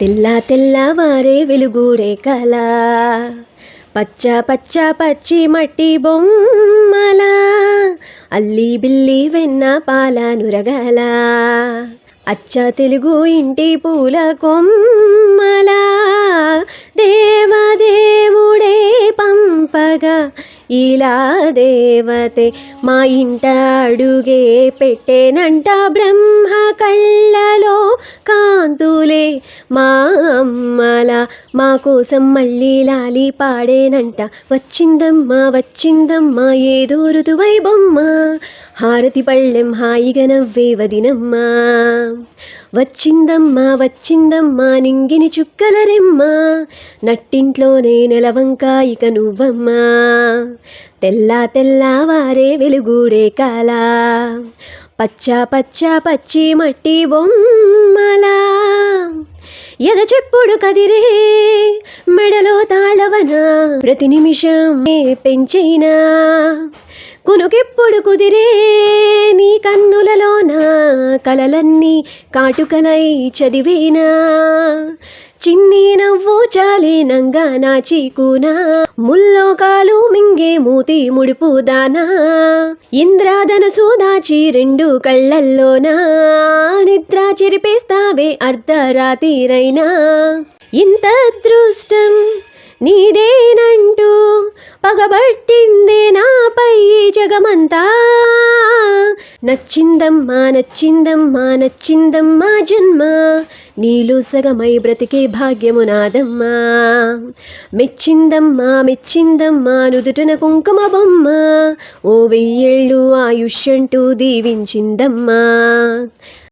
తెల్ల తెల్లవారే వెలుగుడే కళ. పచ్చ పచ్చ పచ్చి మట్టి బొమ్మల అల్లి బిల్లి వెన్న పాల నురగల. అచ్చ తెలుగు ఇంటి పూల కొమ్మల దేవదే ఇలా దేవతే మా ఇంట అడుగే పెట్టేనంట బ్రహ్మ కళ్ళలో కాంతులే. మా అమ్మల మా కోసం మళ్ళీ లాలి పాడేనంట. వచ్చిందమ్మా వచ్చిందమ్మా ఏదో ఋతువై బొమ్మ. హారతి పళ్ళెం హాయిగా నవ్వే వదినమ్మా. వచ్చిందమ్మా వచ్చిందమ్మా నింగిని చుక్కలరెమ్మా. నట్టింట్లోనే నెలవంక ఇక నువ్వమ్మా. తెల్ల తెల్లవారే వెలుగుడే కాల. పచ్చ పచ్చ పచ్చి మట్టి బొమ్మలా. ఎద చెప్పుడు కదిరే మెడలో తాళవన. ప్రతి నిమిషం నే పెంచైనా కునుకెప్పుడు కుదిరే నీ కన్నులలోన కలలన్నీ కాటుకలై చదివేనా? చిన్ని నవ్వు చాలేనంగా నా చీకునా? ముల్లోకాలు మింగే మూతి ముడుపు దానా? ఇంద్రాధనసు దాచి రెండు కళ్ళల్లోనా? నిద్ర చెరిపేస్తావే అర్ధరాతిరైనా ఇంత అదృష్టం నీదే పగబట్టిందే నాపై జగమంతా. నచ్చిందమ్మా నచ్చిందమ్మా నచ్చిందమ్మా జన్మ. నీలో సగమై బ్రతికే భాగ్యము నాదమ్మా. మెచ్చిందమ్మా మెచ్చిందమ్మా నుదుటన కుంకుమ బొమ్మ. ఓ వెయ్యేళ్ళు ఆయుష్యంటూ దీవించిందమ్మా.